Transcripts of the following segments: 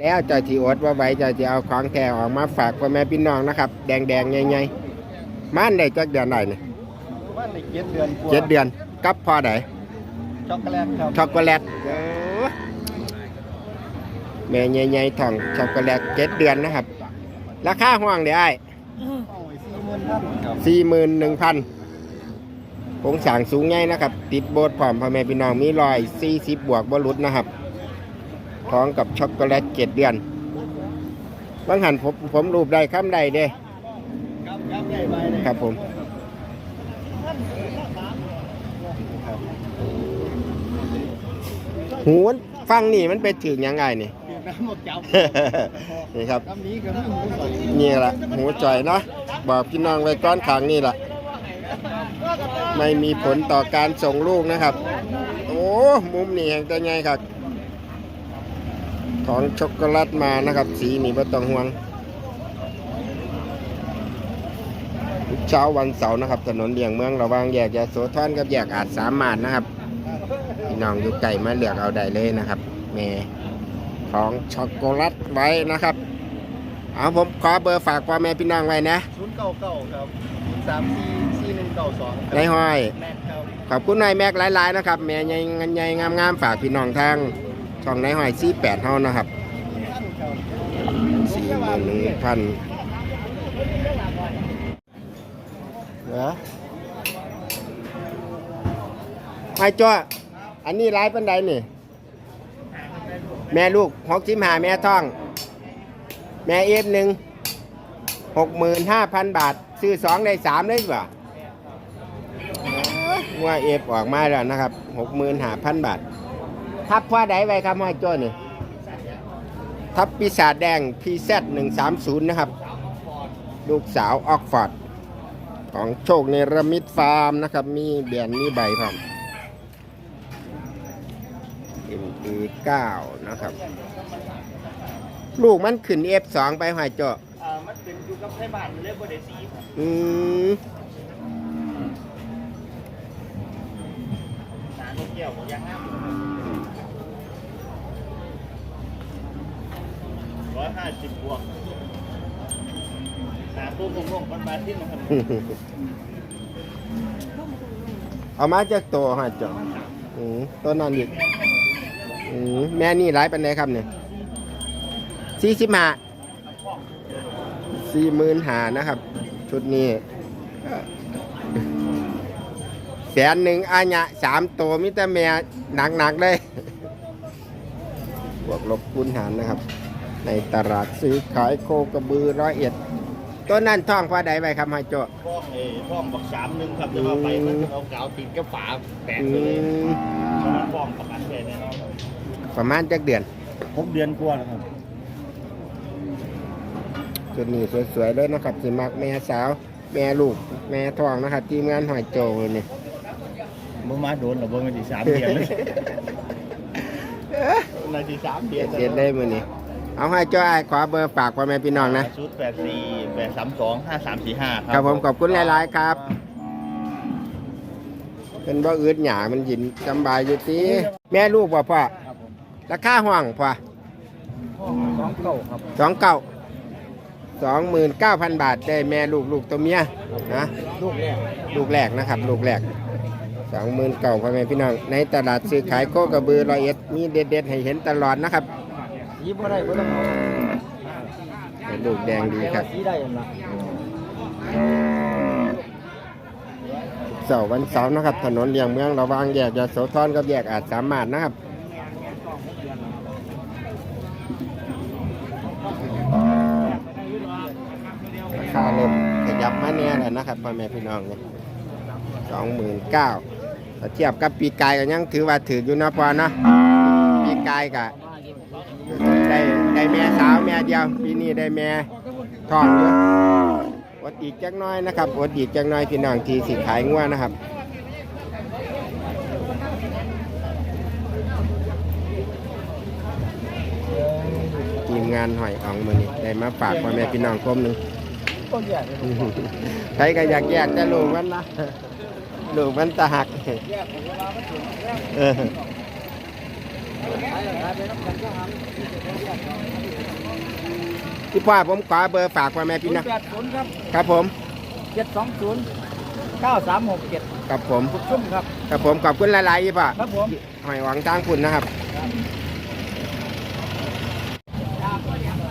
แล้วเจ้าที่อดว่าไว้เจ้าที่เอาของแท้ออกมาฝากพ่อแม่พี่น้องนะครับ แดงๆใหญ่ๆมันได้จักเดือนได้นี่ว่าในเจ็ดเดือนกว่าเจ็ดเดือนกับพอไดช็อกโกแลตครับช็อกโกแลตโอ้แม่ใหญ่ๆทองช็อกโกแลตเจ็ดเดือนนะครับ ราคาห้องเดี๋ยวไอ้เอาไว้สี่หมื่นท่านครับสี่หมื่นหนึ่งพันผงสางสูงใหญ่นะครับ ติดโบสถ์พร้อมพ่อแม่พี่น้องมีรอยสี่สิบบวกบรุษนะครับ พร้อมกับช็อกโกแลตเจ็ดเดือนบางหันผมผมรูปได้คำใดเด้ครับครับใหญ่ไปเลยครับผมหูมันฟังนี่มันเป็นถึงยังไงนี่เปลี่ยนน้ำหมดจับนี่ครับน้ำนี้ก็ไม่หมูใส่นี่แหละหูจ่อยเนาะบอกพี่น้องไว้ก้อนขังนี่แหละไม่มีผลต่อการส่งลูกนะครับ โอ้ มุมนี่แห่งแต่ไงครับ ของช็อกโกแลตมานะครับ สีนี่ไม่ต้องห่วงทุกเช้าวันเสาร์นะครับ ถนนเลี่ยงเมืองระหว่างแยกยาโสธรกับแยกอาจสามารถนะครับพี่น้องอยู่ไก่มาเลือกเอาได้เลยนะครับแม่ของช็อกโกแลตไว้นะครับเอาผมขอเบอร์ฝากพ่อแม่พี่น้องไว้นะศูนย์เก้าเก้าครับสามสี่สี่หนึ่งเก้าสองนายห้อยแม่นครับขอบคุณนายแม็กหลายๆนะครับแม่ใหญ่เงินใหญ่งามๆฝากพี่น้องทาง ช่องนายห้อยสี่แปดเท่านะครับท่านครับสี่หมื่นหนึ่งพันเหรอไอ้จ้าอันนี้ร้ายปันใดนี่ แม่ลูกหกสิบห้าแม่ท้อง แม่เอฟหนึ่งหกหมื่นห้าพันบาท ซื้อสองได้สามได้ป่ะว่าเอฟออกมาแล้วนะครับหกหมื่นห้าพันบาท ทับพ่อใดไว้ครับห้อยจ้านี่ทับปีศาจแดง PZ 130 นะครับ ลูกสาวออกฟอร์ดของโชคเนรมิตฟาร์มนะครับ มีเบียนมีใบพร้อม ME9 นะครับ ลูกมันขึ้น F2 ไปหอยเจาะอ่ามันเป็นอยู่กับไทยบ้านอยู่เลยบ่ได้สีครับอืมหนานกแก้วบ่ยังงาม อยห้าสิบบวกหาตัวผมลงมันมาที่มันเอามาจากตัวหอยเจาะอืมตัวนั้นอีกอืมแม่นี่ร้ายเป็นไงครับเนี่ยสี่สิบห้าสี่หมื่นหานะครับ ชุดนี้แสนหนึ่งอาญะสามตัวมิตรแม่หนักๆเลยบวกลบคูณหารนะครับ ในตลาดซื้อขายโคกระบือร้อยเอ็ดตัวนั้นท่องพอใดไปครับฮะโจฟ้องเอฟ้องบักสามหนึ่งครับจะมาไปมันเอากาวติดกับฝาแตกอืไปเลยมฟ้องประกันเลยแน่นอนประมาณจักเดือนหกเดือนกว่าแล้วครับชุดนี้สวยๆเลยนะครับสิมักแม่สาว แม่ลูก แม่ท้องนะครับทีมงานหอยโจนี่บ่มาโดนหรอบ่มาที่สามเดือนเลยนาทีสามเดือนเสียได้มือนี้ เอาให้โจ้ไอ้ายขอเบอร์ฝากพ่อแม่พี่น้องนะชุดแปดสี่แปดสามสองห้าสามสี่ห้าคครัรับบผมขอบคุณหลายๆครับ เป็นบ่อืดหยามันยินสำบายอยู่ตีแม่ลูกบ่พ่อครับผมราคาห้องพ่อสองเก้าครับสองเก้าสองหมื่นเก้าพันบาทได้แม่ลูกลูกตัวเมียนะ ลูกแรกลูกแรกนะครับ ลูกแรกสองหมื่นเก้าพ่อแม่พี่น้อง ในตลาดซื้อขายโคกระบือร้อยเอ็ดมีเด็ดๆให้เห็นตลอดนะครับ ยิ้มบ่ได้บ่ต้องเอาลูกแดงดีครับสีได้ยังล่ะเสาร์วันเสาร์นะครับ ถนนเลียงเมืองระวางแยกยาโสธรกับแยกอาจสามารถนะครับราคาเริ่มขยับมาเนี่ยแล้วนะครับพ่อแม่พี่น้องเนี่ยสองหมื่นเก้าเทียบกับปีกายก็ยังถือว่าถืออยู่นะพอเนาะปีกายก็ได้ ได้แม่สาวแม่เดียวปีนี้ได้แม่ทองอยู่อดอีกจักน้อยนะครับอดอีกจักน้อยพี่น้องทีสิขายงัวนะครับทีมงานหอยอ่องมือนี้ได้มาฝากพ่อแม่พี่น้องคมหนึ่งต้นใหญ่เลยใครก็อยากแยกแต่ลูกมันนะลูกมันตะหักเออ พี่พ่อผมขอเบอร์ฝากไว้แม่พี่นะแปดศูนย์ครับครับผมเจ็ดสองศูนย์เก้าสามหกเจ็ดกับผมบุกชุ่มครับกับผมขอบคุณหลายๆพี่พ่อครับผมหอยหวังทางคุณนะครับ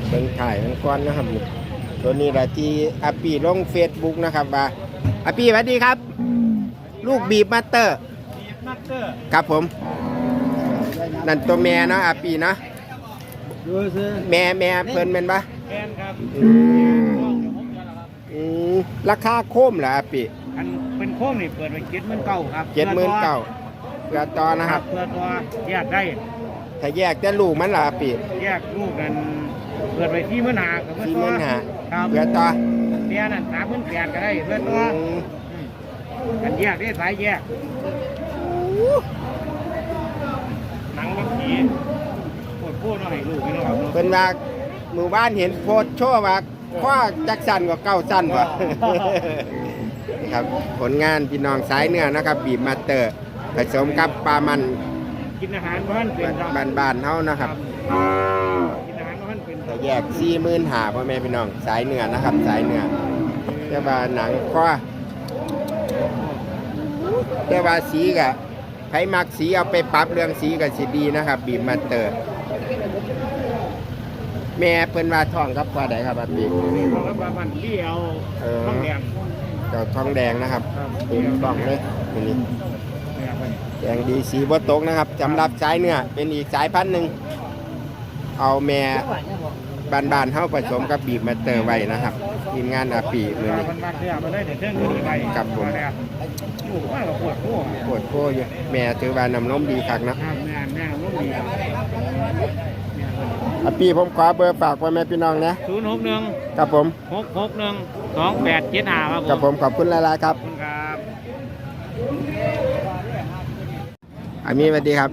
เป็นถ่ายเป็นก้อนนะครับนี่ตัวนี้ละที่อาปีลงเฟซบุ๊กนะครับว่าอาปีสวัสดีครับ ลูกบีบมาสเตอร์นักเตอร์ครับผม นั่นตัวแม่เนาะอาปีเนาะดูซื้อแม่แม่เพิ่นเป็นปะแกนครับอืมอืมราคาโคมเหรออาปีอันเป็นโค้งนี่เปิดไว้เจ็ดหมื่นเก้าครับเจ็ดหมื่นเก้าเพื่อต่อนะครับเพื่อตัวแยกได้ถ้าแยกแต่ลูกมันเหรออาปีแยกลูกกันเปิดไว้ที่มื่นหากับเพื่อสี่หตัวมื่นห้าครับเพื่อต่อเบี้ยนั่นสามหมื่นแปดก็ได้เพื่อตัวอืมกันแยกได้สายแยกหนั งมันผีปวดพูดหน่อยลูกพี่น้องครับเพิ่นว่าหมู่บ้านเห็นโพสต์โชว์ว่าข้อจักสันกว่าเก้าสั้นกว่า นี่ครับผลงานพี่น้องสายเนื้อนะครับบีบมาสเตอร์ผสมกับปลามันกินอาหารบ้านเป็นครับบ้านๆเฮานะครับกินอาหารบ้านเป็นแต่แยกสี่หมื่นหาพ่อแม่พี่น้องสายเนื้อนะครับ สายเนื้อแต่ว่าหนังข้อแต่ว่าสีกะ ใครมักสีเอาไปปรับเรื่องสีกับสีดีนะครับบีบมาสเตอร์แม่เพิ่นว่าท้องครับว่าใดครับอาปีนี่ของรัฐบาลที่เอาเออต้องแดงเจ้าทองแดงนะครับครับเต็มกล่องเลยตัวนี้นี่ครับแดงดีสีบ่ตกนะครับสำหรับสายเนื้อเป็นอีกสายพันธุ์หนึ่งเอาแม่ บานๆเฮาผสมกับบีบมาเตอร์ไว้นะครับทีมงานอาปีมือนี้มันบาดเจ็บมาได้เดี๋ยวเชิญขึ้นไปครับผมลูกว่าเราปวดหัวปวดโคอยู่แม่ถือว่านำนมดีคักนะแม่แม่ลูกดีอาปีผมขอเบอร์ฝากไว้แม่พี่น้องนะศูนย์หกหนึ่งครับผมหกหกหนึ่งสองแปดเจ็ดห้าครับกับผมขอบคุณหลายๆครับขอบคุณครับอามีสวัสดีครับ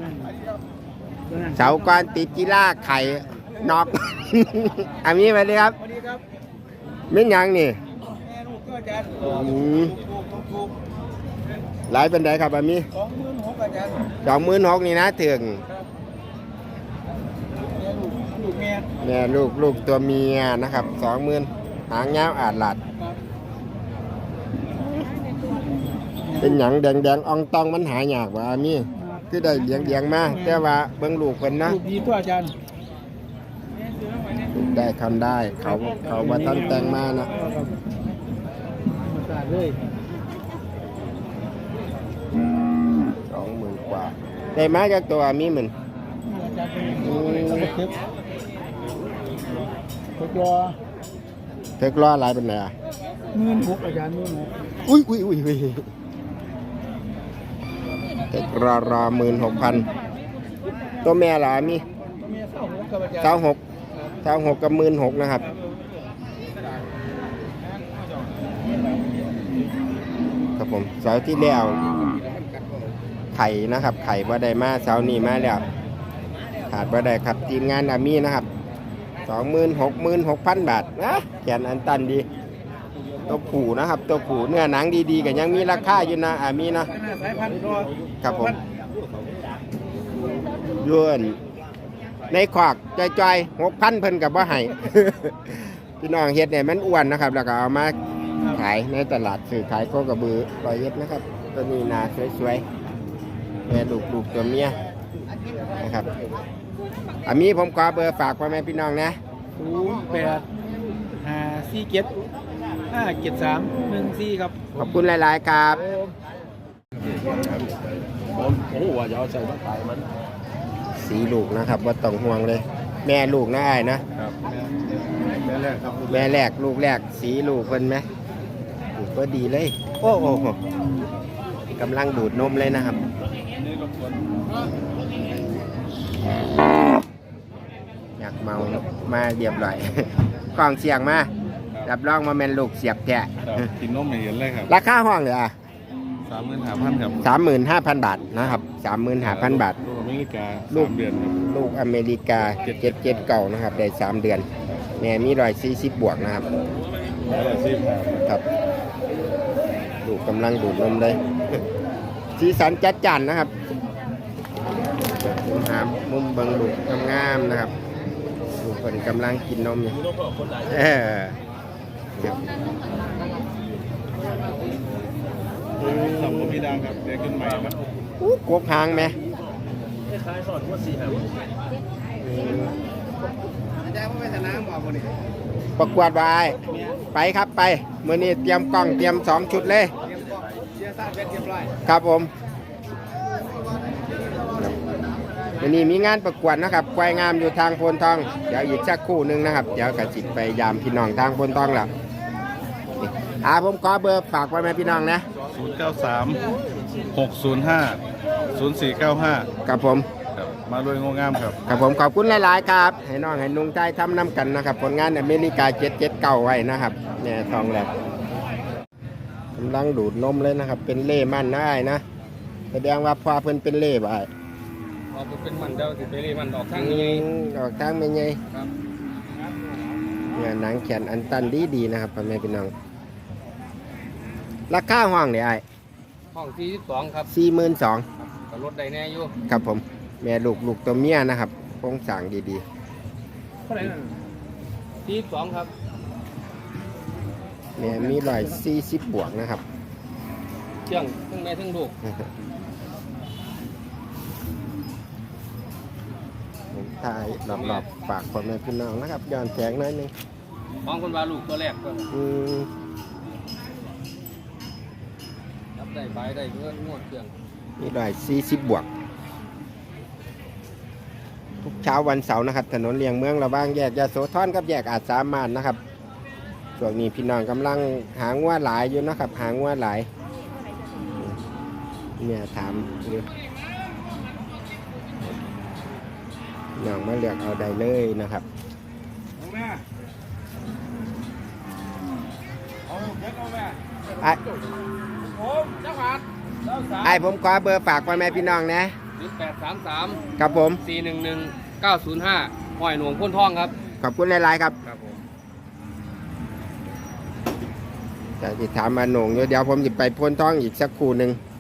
เสากรติดกีฬาไข่ นอกอามีสวัสดีครับสวัสดีครับเม่นยังนี่แม่ลูกก็อาจารย์อืมหลายเป็นไดครับอามีสองหมื่นหกอาจารย์สองหมื่นหกนี่นะถึงแม่ลูกลูกแม่เนี่ยลูกลูกตัวเมียนะครับสองหมื่นหางยาวอาดหลัด เป็นหยังแดงแดงๆอองตองมันหายากว่ามีคือได้เลี้ยงเลี้ยงๆมาแต่ว่าเบิ่งลูกเพิ่นนะลูกดีตัวอาจารย์ ได้คำได้ เขาเขาว่าท่านแต่งมานะมาสาดเลยสองหมื่นกว่า ได้มาจากตัวอามีหมื่นอาจารย์เป็นเอาไปเก็บทดลองเทคล้อหลายเป็นไงอะหมื่นหกอาจารย์หมื่นหกอุ้ยอุ้ยอุ้ยอุ้ยเทครอรอหมื่นหกพันตัวแม่เหรออามีเมียเศร้าหกกับอาจารย์เจ้าหก เจ้าหกกับหมื่นหกนะครับครับผมเสาร์ที่แล้วไข่นะครับ ไข่ว่าได้มาเสาร์นี้มาแล้วขาดว่าได้ครับทีมงานอามีนะครับสองหมื่นหกหมื่นหกพันบาทนะแกนอันตันดีตัวผูนะครับ ตัวผูเนื้อหนังดีๆกันยังมีราคาอยู่นะอามีนะครับผมยวน ในขวากจอยๆหกพันเพิ่นกับว่าให้ พี่น้องเฮ็ดเนี่ยมันอ้วนนะครับ แล้วก็เอามาขายในตลาดสื่อขายโคกระบือร้อยเอ็ดนะครับตัวนี้หนาสวยๆแม่ลูกลูกตัวเมียนะครับอามีผมขอเบอร์ฝากพ่อแม่พี่น้องนะศูนย์แปดห้าสี่เจ็ดห้าเจ็ดสามหนึ่งสี่ครับ ขอบคุณหลายๆครับ ผมโอ้โหว่าจะเอาใส่มาขายมัน สีลูกนะครับว่าต้องห่วงเลย แม่ลูกนะไอ้ายนะครับแม่แรกครับแม่แรกลูกแรกสีลูกเพิ่นไหมลูกก็ดีเลย โอ้โหกำลังดูดนมเลยนะครับอยากเมามาเรียบร้อย กล่องเสียงมารับรองมาเป็นลูกเสียบแท้กินนมไม่เห็นเลยครับราคาห้องเหลือสามหมื่นห้าพันครับ สามหมื่นห้าพันบาทนะครับ สามหมื่นห้าพันบาท ลูกอเมริกาลูก สามเดือนครับ ลูกอเมริกาเจ็ดเจ็ดเก่านะครับ ได้สามเดือน แม่มีรอยสี่สิบบวกนะครับ แล้วก็สิบครับครับลูกกำลังดูดนมเลย สีสันจัดจันนะครับมุมหามมุมเบิงลูกงามๆนะครับลูกคนกำลังกินนมอยู่ดูนกของคนหลายเออครับสองคนพี่ดังครับเด็กขึ้นใหม่ครับอู้ กกหางไหมคล้ายๆสอนว่าสี่หางอาจารย์พ่อไปสนามบอกคนนี้ประกวดวายไปครับไปมื่อนี้เตรียมกล้องเตรียมสองชุดเลยครับผมวันนี้มีงานประกวดนะครับควายงามอยู่ทางโพนทอง เดี๋ยวอีกสักครู่หนึงนะครับ เดี๋ยวกระจิตไปยามพี่น้องทางโพนทองแล้วอ่าผมขอเบอร์ฝากไว้ไหมพี่น้องนะศู นย์เก้าสามหกศูนย์ห้าศูนย์สี่เก้าห้าครับผม ครับมาด้วยงงงามครับ ครับผมขอบคุณหลาย ๆ ครับ ให้น้องให้นุ่งใจทำน้ำกันนะครับ ผลงานอเมริกาเจ็ดเจ็ดเก้าไว้นะครับเนี่ยทองแหลกกำลังดูดนมเลยนะครับ เป็นเล่มันนะไอ้นะ แสดงว่าพ่อเพิ่นเป็นเล่บ่ไอ้ออกเป็นมันเดียวสิไปรีมันออกทางอืนี้มออกทางเป็นไงครับเนี่ยหนังแขนอันตันดีดี ๆ นะครับพ่อแม่พี่น้อง ราคาห้องเนี่ยไอ้ ห้องที่สองครับสี่หมื่นสองก็ลดได้แน่อยู่ครับผม แม่ลูกลูกตัวเมียนะครับโครงสร้างดีเท่าไหร่นั่นที่สองครับๆแม่มีรอยสี่สิบบวกนะครับ เชื่องทั้งแม่ทั้งลูกผมถ่ายรอบๆฝากพ่อแม่พี่น้องนะครับย้อนแสงหน่อยหนึงมองคนว่าลูกตัวแรกก็อืม รับ ได้ใบได้เงินงวดเครื่องมีรอยสี่สิบบวก ทุกเช้าวันเสาร์นะครับ ถนนเลียงเมืองระหว่างแยกยาโสธรกับแยกอาจสามารถนะครับช่วงนี้พี่น้องกำลังหางัวหลายอยู่นะครับ หางัวหลาย เนี่ยถามอยู่น้องมาเลือกเอาได้เลยนะครับเอาแม่เอาเด็กเอาแม่ไอ้ผม ไอ้ผมขอเบอร์ฝากพ่อแม่พี่น้องนะศูนย์แปดสามสามครับผม สี่หนึ่งหนึ่งเก้าศูนย์ห้าห้อยหนวงพ่นทองครับ ขอบคุณหลายๆครับครับผม แต่ที่ถามมาหนงอยู่เดี๋ยวผมจะไปพ้นท้องอีกสักครู่หนึ่งค